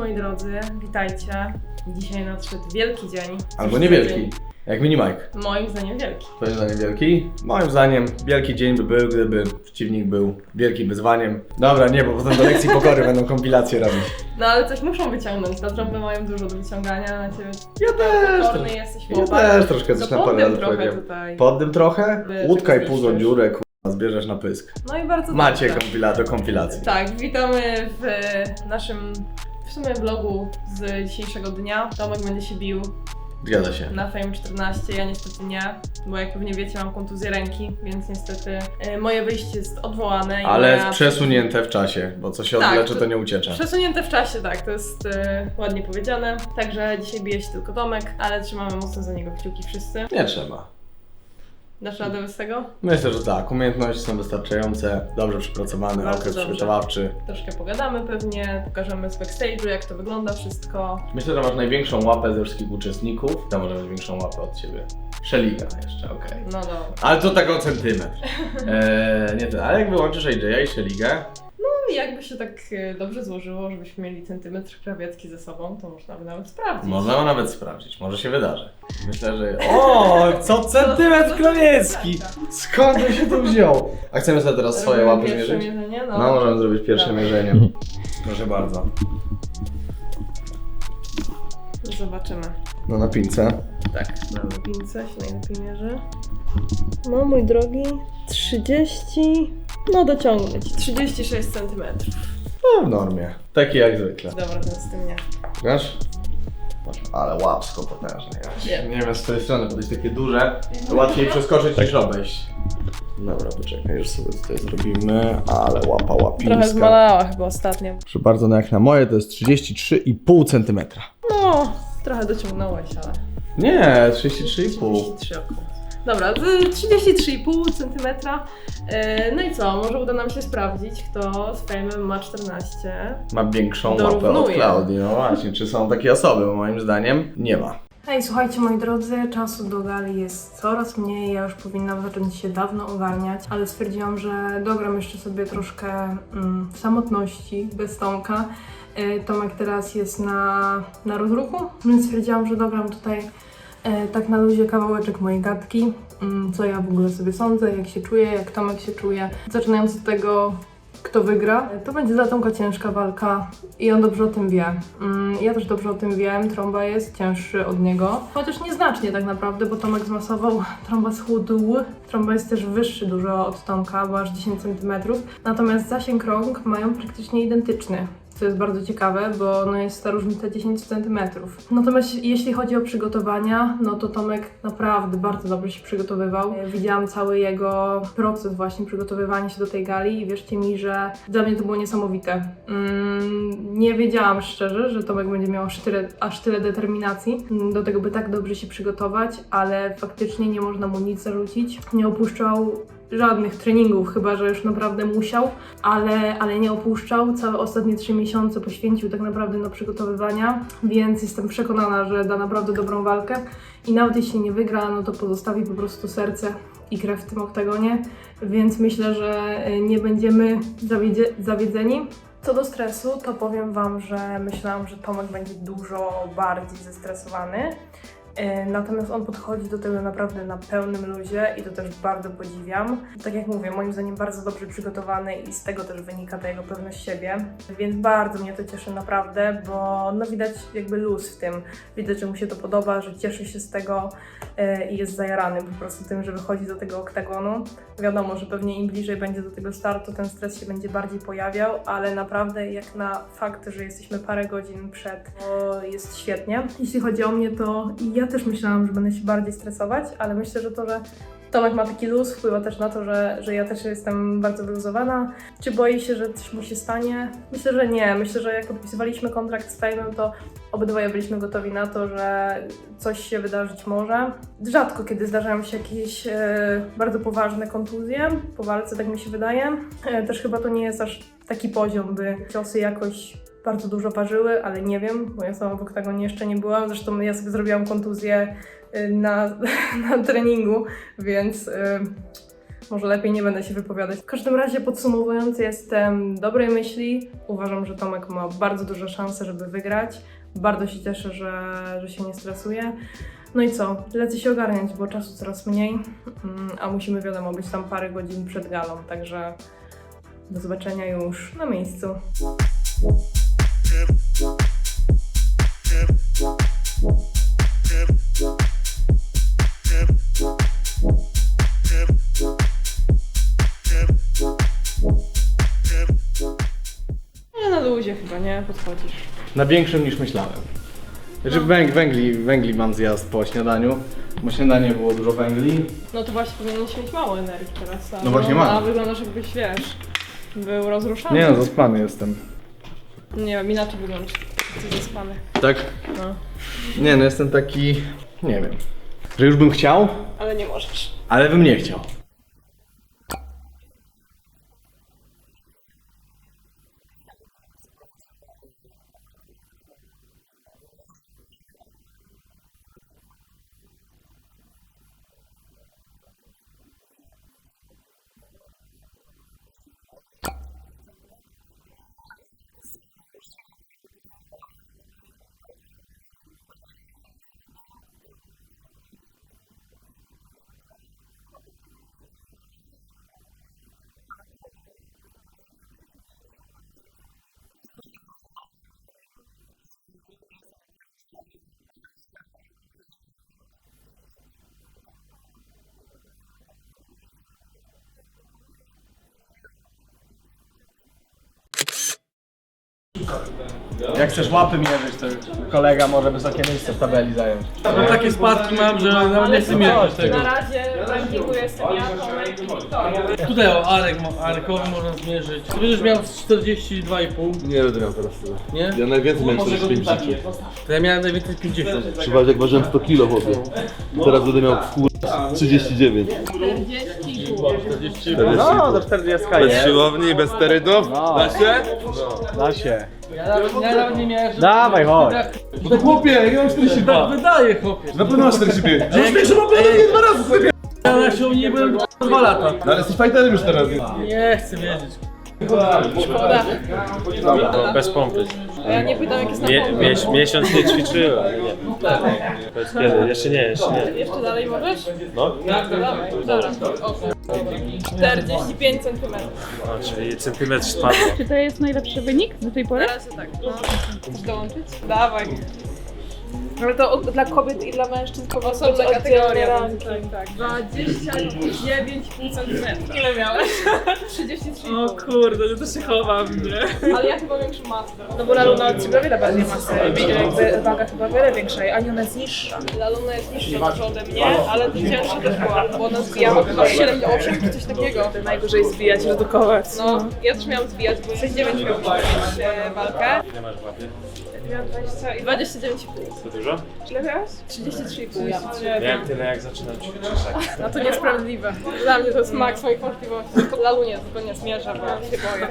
moi drodzy, witajcie. Dzisiaj nadszedł wielki dzień. Albo niewielki. Jak mini Mike. Moim zdaniem wielki. Twoim zdaniem wielki? Moim zdaniem wielki dzień by był, gdyby przeciwnik był wielkim wyzwaniem. Dobra, nie, bo potem do lekcji pokory będą kompilacje robić. No ale coś muszą wyciągnąć, na trąbę mają dużo do wyciągania, na ciebie Ja też, pokorny trochę- jesteś ja chłopak. też troszkę To coś na parę lat trochę tutaj. Poddym trochę? By- Łódka i zniszczyć. dziurę, kurwa, zbierzesz na pysk. No i bardzo Macie dobrze. kompila do kompilacji. Tak, witamy w naszym w sumie vlogu z dzisiejszego dnia. Tomek będzie się bił Zgadza się. na Fame 14, ja niestety nie, bo jak pewnie wiecie mam kontuzję ręki, więc niestety e, moje wyjście jest odwołane. i Ale moja- przesunięte w czasie, bo co się Tak, odleczy, to- to nie uciecza. Przesunięte w czasie, tak, to jest e, ładnie powiedziane. Także dzisiaj bije się tylko Tomek, ale trzymamy mocno za niego kciuki wszyscy. Nie trzeba. Dasz radę bez tego? Myślę, że tak. Umiejętności są wystarczające, dobrze przypracowany Bardzo okres dobrze. przygotowawczy. Troszkę pogadamy pewnie, pokażemy z backstage'u jak to wygląda wszystko. Myślę, że masz największą łapę ze wszystkich uczestników. Ja może mieć większą łapę od ciebie. Przeliga jeszcze, okej. No dobra. Ale to tak o centymetr. Eee, nie ten, ale jak wyłączysz AJ'a i Szeligę, i jakby się tak e, dobrze złożyło, żebyśmy mieli centymetr krawiecki ze sobą, to można by nawet sprawdzić. można nawet sprawdzić, może się wydarzy. Myślę, że... O, co centymetr krawiecki! Skąd on się tu wziął? A chcemy sobie teraz swoje Robimy łapy pierwsze zmierzyć? mierzenie? No, możemy zrobić pierwsze Dobra. mierzenie. Proszę bardzo. Zobaczymy. No na pince. Tak, na lubince się najlepiej mierzy. No mój drogi, 30... No dociągnąć, 36 cm. No w normie. Taki jak zwykle. Dobra, ten z tym nie. Wiesz? Ale łapsko potężne. Ja Nie. nie wiem, z tej strony podejść takie duże, to łatwiej przeskoczyć niż obejść. Dobra, poczekaj, już sobie tutaj zrobimy, ale łapa łapińska. Trochę zmalała chyba ostatnio. Proszę bardzo, no jak na moje to jest 33,5 cm. No, trochę dociągnąłeś, ale... Nie, 33,5. 33 około. Dobra, z 33,5 cm. E, No i co, może uda nam się sprawdzić, kto z Fame ma 14. Ma większą łapę od Dorównuje. Klaudii, no właśnie, czy są takie osoby, bo moim zdaniem nie ma. Hej, słuchajcie moi drodzy, czasu do gali jest coraz mniej, ja już powinnam zacząć się dawno ogarniać, ale stwierdziłam, że dogram jeszcze sobie troszkę mm, samotności bez Tomka. E, Tomek teraz jest na, na rozruchu, więc stwierdziłam, że dogram tutaj tak na luzie kawałeczek mojej gadki, mm, co ja w ogóle sobie sądzę, jak się czuję, jak Tomek się czuje. Zaczynając od tego, kto wygra. To będzie dla Tomka ciężka walka i on dobrze o tym wie. Mm, Ja też dobrze o tym wiem, Trąba jest cięższy od niego. Chociaż nieznacznie tak naprawdę, bo Tomek zmasował, Trąba schudł. Trąba jest też wyższy dużo od Tomka, bo aż 10 cm. Natomiast zasięg rąk mają praktycznie identyczny. Co jest bardzo ciekawe, bo no jest ta różnica 10 cm. Natomiast jeśli chodzi o przygotowania, no to Tomek naprawdę bardzo dobrze się przygotowywał. E, Widziałam cały jego proces właśnie przygotowywania się do tej gali i wierzcie mi, że dla mnie to było niesamowite. Mm, nie wiedziałam szczerze, że Tomek będzie miał aż tyle, aż tyle determinacji do tego, by tak dobrze się przygotować, ale faktycznie nie można mu nic zarzucić. Nie opuszczał żadnych treningów, chyba że już naprawdę musiał, ale, ale nie opuszczał. Całe ostatnie trzy miesiące poświęcił tak naprawdę na przygotowywania, więc jestem przekonana, że da naprawdę dobrą walkę i nawet jeśli nie wygra, no to pozostawi po prostu serce i krew w tym oktagonie, więc myślę, że y, nie będziemy zawiedzie- zawiedzeni. Co do stresu, to powiem Wam, że myślałam, że Tomek będzie dużo bardziej zestresowany. E, Natomiast on podchodzi do tego naprawdę na pełnym luzie i to też bardzo podziwiam. Tak jak mówię, moim zdaniem bardzo dobrze przygotowany i z tego też wynika ta jego pewność siebie, więc bardzo mnie to cieszy naprawdę, bo no widać jakby luz w tym. Widać, że mu się to podoba, że cieszy się z tego e, i jest zajarany po prostu tym, że wychodzi do tego oktagonu. Wiadomo, że pewnie im bliżej będzie do tego startu, ten stres się będzie bardziej pojawiał, ale naprawdę jak na fakt, że jesteśmy parę godzin przed, to jest świetnie. Jeśli chodzi o mnie, to ja też myślałam, że będę się bardziej stresować, ale myślę, że to, że Tomek ma taki luz, wpływa też na to, że, że ja też jestem bardzo wyluzowana. Czy boję się, że coś mu się stanie? Myślę, że nie. Myślę, że jak podpisywaliśmy kontrakt z Fame'em, to obydwoje byliśmy gotowi na to, że coś się wydarzyć może. Rzadko kiedy zdarzają się jakieś e, bardzo poważne kontuzje po walce, tak mi się wydaje. E, też chyba to nie jest aż taki poziom, by ciosy jakoś bardzo dużo ważyły, ale nie wiem, bo ja sama w oktagonie jeszcze nie byłam. Zresztą ja sobie zrobiłam kontuzję y, na, na treningu, więc y, może lepiej nie będę się wypowiadać. W każdym razie podsumowując, jestem dobrej myśli. Uważam, że Tomek ma bardzo duże szanse, żeby wygrać. Bardzo się cieszę, że, że się nie stresuje. No i co? Lecę się ogarniać, bo czasu coraz mniej, mm, a musimy wiadomo być tam parę godzin przed galą, także do zobaczenia już na miejscu. Nie na luzie chyba, nie? Podchodzisz. Na większym niż myślałem. Znaczy węg, węgli, węgli mam zjazd po śniadaniu, bo śniadanie było dużo węgli. No to właśnie powinieneś mieć mało energii teraz. A No właśnie mam. A wyglądasz jakbyś, wiesz, był rozruszany. Nie no, zaspany jestem. Nie wiem, inaczej wyglądasz. Jesteś zaspany. Tak? No. Nie no, jestem taki, nie wiem, że już bym chciał, Ale nie możesz. ale bym nie chciał. Jak chcesz łapy mierzyć, to kolega może wysokie miejsce w tabeli zająć. No takie spadki mam, że nawet nie chcę mierzyć tego. Na razie w rankingu jestem ja, Tomek i Wiktoria. Tutaj o Arek, Arekowi można zmierzyć. Ty będziesz miał 42,5, Nie będę miał teraz tyle. nie? Ja najwięcej miałem 45 życiu. To ja miałem najwięcej 50. Trzeba jak ważyłem 100 kilo chłopie. Teraz będę miał kur... 39. 40. No, do 40 Bez siłowni, bez sterydów? Da się? Da się. Ja nawet, nie miałem... że- Dawaj, chodź. No chłopie, ja mam 42. Wydaje chłopie. Na pewno masz 45. A jak- Że mam Ej. dwa razy sobie. Ja na siłowni nie byłem dwa lata. No ale jesteś fighterem już teraz. Nie chcę wiedzieć. Szkoda. No, bez pompy. A ja nie pytam, jak jest na Mie, pompie. miesiąc nie życzyłem, ale nie. Powiedz kiedy? Jeszcze nie, jeszcze nie. Jeszcze dalej możesz? No, Dawaj, zaraz. O. 45 cm. no czyli centymetr spadł. Czy to jest najlepszy wynik do tej pory? Razie tak. No. Chcesz dołączyć? Dawaj. Ale to od- dla kobiet i dla mężczyzn po prostu osobna kategoria. Tak, tak. 29,5 cm. Ile miałeś? 33,5. O kurde, no to się chowam, nie? Ale ja chyba większą masę. No bo Laluna od ciebie o wiele bardziej masy, jakby waga chyba o wiele większa, a Aniona jest niższa. Laluna jest niższa dużo ode mnie, ale cięższa też była, bo ona zbijała chyba 7,8 czy coś takiego. Najgorzej zbijać, redukować. No, ja też miałam zbijać, bo 69 miał mieć e, walkę. Ile masz łapy? Miałam 20 I 29,5. To dużo? Ile miałaś? 33,5. Miałem tyle jak zaczynam ćwiczyć. Tak. No to niesprawiedliwe. Dla mnie to jest maks moich możliwości. Dla Lunie tylko nie zmierzę, bo się boję.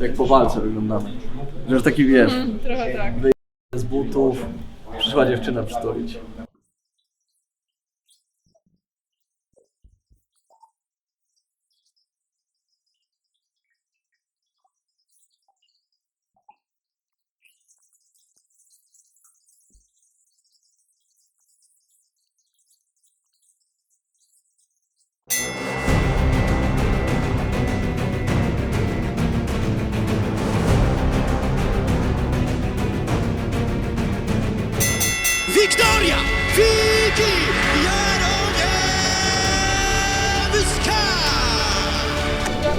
jak po walce wyglądamy. Że taki wiesz, Trochę tak. Z butów, przyszła dziewczyna przytulić. Wiktoria! Wiki!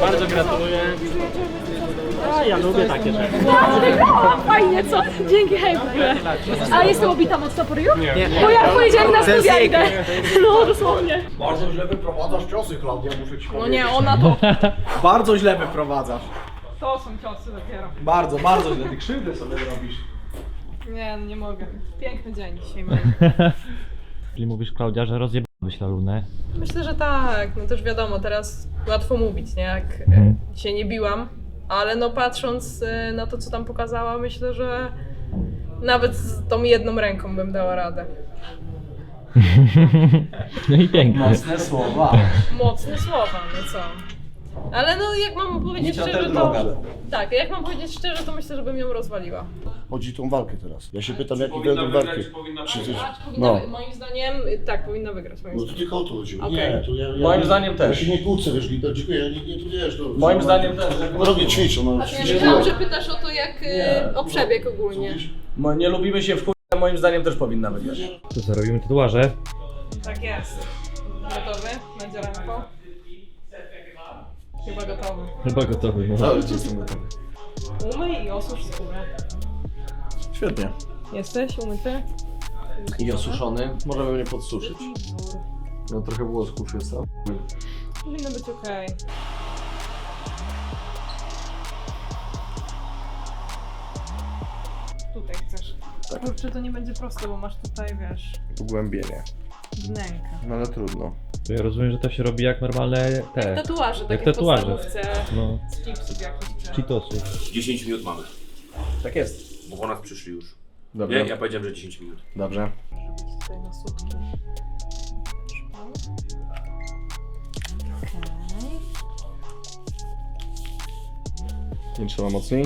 Bardzo gratuluję. A ja lubię takie rzeczy. Fajnie, co? Dzięki, hej w ogóle. A jestem obita mocno po ryju? Nie. Bo ja powiedziałem na studia idę. No, dosłownie. Bardzo źle wyprowadzasz ciosy, Klaudia, muszę ci No nie, ona to. Bardzo źle wyprowadzasz. To są ciosy dopiero. Bardzo, bardzo źle. Ty krzywdę sobie robisz. Nie, no nie mogę. Piękny dzień dzisiaj mamy. Czyli mówisz Klaudia, że rozjeb... Myślę Lunę. Myślę, że tak. No też wiadomo, teraz łatwo mówić, nie? Jak e, Mhm. się nie biłam, ale no patrząc e, na to, co tam pokazała, myślę, że nawet z tą jedną ręką bym dała radę. No i pięknie. Mocne słowa. Mocne słowa, no co? Ale no jak mam powiedzieć szczerze, to... droga. Tak, jak mam powiedzieć szczerze, to myślę, że bym ją rozwaliła. Chodzi o tą walkę teraz. Ja się pytam, jaki będą walki. Czy coś... A, czy powinna, No. Moim zdaniem, tak, powinna wygrać. Moim No to zdaniem. tylko o to chodziło. Okej. Nie, to ja, ja, Moim zdaniem Ja też. się nie kłócę, wiesz, Lider, dziękuję, ja nie, nie tu wiesz. To, Moim zdaniem też. No robię ćwiczą, no A ja ćwiczę. myślałam, że pytasz o to, jak e, o przebieg ogólnie. Mo- Nie lubimy się w chuj, moim zdaniem też powinna wygrać. To co, robimy tatuaże? Tak jest. Chyba gotowy. Chyba gotowy. No. Cały czas jestem gotowy. Umyj i osusz skórę. Świetnie. Jesteś umyty? I osuszony. Możemy mnie podsuszyć. No trochę było skuszy, co? Powinno być okej. Tutaj chcesz. Kurczę, to nie będzie proste, bo masz tutaj, wiesz, Ugłębienie. wnękę. No ale trudno. To ja rozumiem, że to się robi jak normalne te. Tatuaże, Jak takie w tatuaże. No, z chipsów jakichś. czy- cheatosy. 10 minut mamy, Tak jest. bo po nas przyszli już. Dobrze. Ja, ja powiedziałem, że 10 minut. Dobrze. Może być tutaj na sutki. Okej. Nie trzeba mocniej?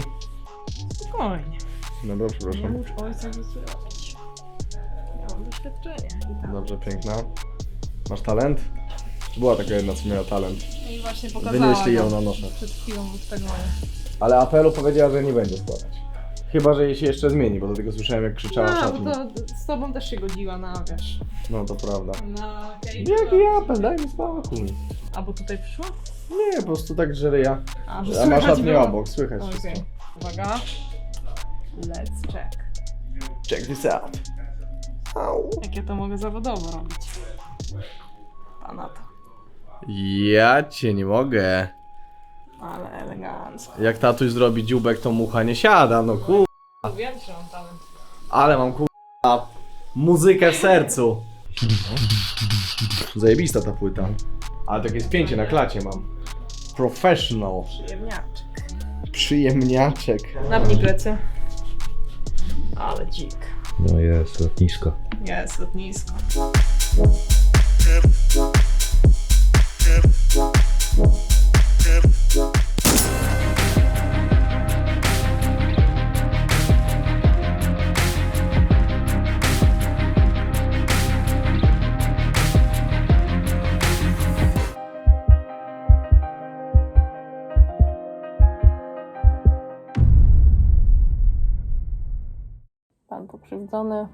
Spokojnie. Dobra, Nie przepraszam. ucz ojca, tu robić. Ja mam doświadczenie. I tak. Dobrze, piękna. Masz talent? Była taka jedna, co miała talent. I właśnie pokazała Wynieśli ją na nosze. Przed chwilą w Instagramie. Ale apelu powiedziała, że nie będzie składać. Chyba, że jej się jeszcze zmieni, bo do tego słyszałem jak krzyczała w szatni. bo to z tobą też się godziła na, wiesz, No to prawda. na Jaki apel, daj mi spokój. Albo tutaj przyszła? Nie, po prostu tak, że ja. A, masz słychać szatnię było. obok, słychać Okej. wszystko. Uwaga. Let's check. Check this out. Au. Jak ja to mogę zawodowo robić? Pana to. Ja cię nie mogę. Ale elegancko. Jak tatuś zrobi dziubek, to mucha nie siada, no kur... Wiem, że mam talent. Ale mam kur... muzykę w sercu. Zajebista ta płyta. Ale takie spięcie na klacie mam. Professional. Przyjemniaczek. Przyjemniaczek. Napnij plecy. Ale dzik. No jest, lotnisko. Jest, lotnisko. Pan pokrzywdzony.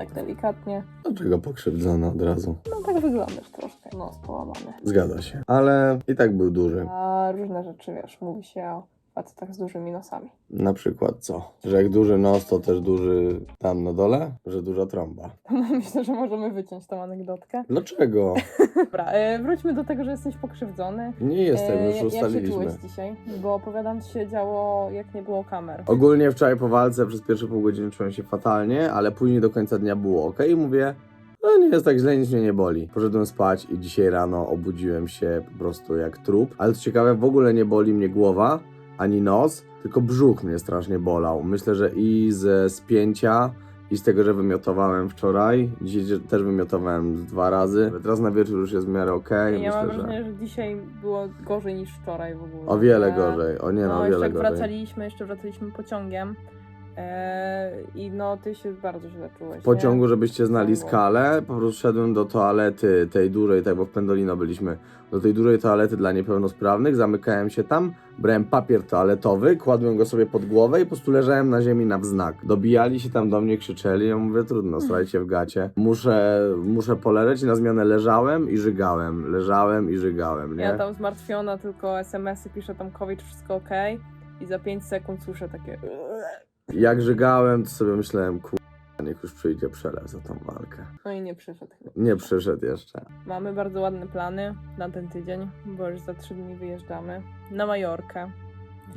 Tak delikatnie. Dlaczego pokrzywdzona od razu? No tak wyglądasz troszkę. No, połamany. Zgadza się. Ale i tak był duży. A różne rzeczy, wiesz, mówi się o facetach z dużymi nosami. Na przykład co? Że jak duży nos, to też duży tam na dole? Że duża trąba. Myślę, że możemy wyciąć tą anegdotkę. Dlaczego? Dobra, e, wróćmy do tego, że jesteś pokrzywdzony. Nie jestem, E, już Jak się ustaliliśmy. czułeś dzisiaj? Bo opowiadam, co się działo, jak nie było kamer. Ogólnie wczoraj po walce przez pierwsze pół godziny czułem się fatalnie, ale później do końca dnia było ok i mówię, no nie jest tak źle, nic mnie nie boli. Poszedłem spać i dzisiaj rano obudziłem się po prostu jak trup. Ale co ciekawe, w ogóle nie boli mnie głowa, ani nos, tylko brzuch mnie strasznie bolał. Myślę, że i ze spięcia, i z tego, że wymiotowałem wczoraj. Dzisiaj też wymiotowałem dwa razy. Teraz na wieczór już jest w miarę okej. ja mam Myślę, że wrażenie, że dzisiaj było gorzej niż wczoraj w ogóle. o wiele gorzej. O nie, no, No, o jeszcze wiele jak gorzej. wracaliśmy, jeszcze wracaliśmy pociągiem. E, I no, ty się bardzo źle czułeś. W pociągu, żebyście znali skalę, po prostu szedłem do toalety tej dużej, tak bo w Pendolino byliśmy, do tej dużej toalety dla niepełnosprawnych, zamykałem się tam, brałem papier toaletowy, kładłem go sobie pod głowę i po prostu leżałem na ziemi na wznak. Dobijali się tam do mnie, krzyczeli, ja mówię, trudno, słuchajcie w gacie, muszę, muszę poleżeć i na zmianę leżałem i żygałem, leżałem i żygałem, nie? Ja tam zmartwiona, tylko SMS-y piszę tam COVID, wszystko ok. I za 5 sekund słyszę takie. Jak żygałem, to sobie myślałem, kur... niech już przyjdzie przelew za tą walkę. No i nie przyszedł chyba. Nie przyszedł jeszcze. Mamy bardzo ładne plany na ten tydzień, bo już za 3 dni wyjeżdżamy na Majorkę.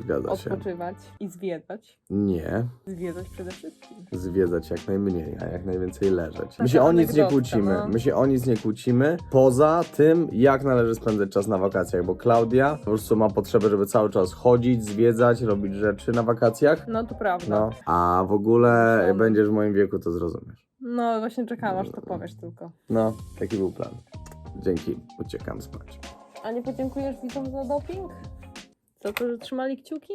Zgadza się. odpoczywać i zwiedzać. Nie. Zwiedzać przede wszystkim. Zwiedzać jak najmniej, a jak najwięcej leżeć. My Taka się o nic nie anegdotka, kłócimy. no. My się o nic nie kłócimy. Poza tym, jak należy spędzać czas na wakacjach, bo Klaudia po prostu ma potrzebę, żeby cały czas chodzić, zwiedzać, robić rzeczy na wakacjach. No to prawda. No, a w ogóle jak będziesz w moim wieku, to zrozumiesz. No właśnie czekałam, aż to powiesz tylko. No, taki był plan. Dzięki, uciekam spać. A nie podziękujesz widzom za doping? Za to, że trzymali kciuki?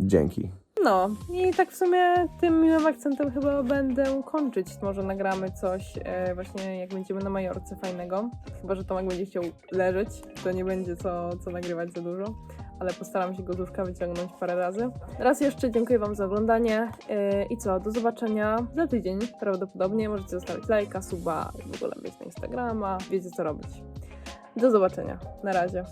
Dzięki. No i tak w sumie tym miłym akcentem chyba będę kończyć. Może nagramy coś e, właśnie jak będziemy na Majorce fajnego. Chyba, że Tomek będzie chciał leżeć, to nie będzie co, co nagrywać za dużo. Ale postaram się go z łóżka wyciągnąć parę razy. Raz jeszcze dziękuję Wam za oglądanie e, i co, do zobaczenia za tydzień prawdopodobnie. Możecie zostawić lajka, suba, w ogóle być na Instagrama, wiecie co robić. Do zobaczenia. Na razie.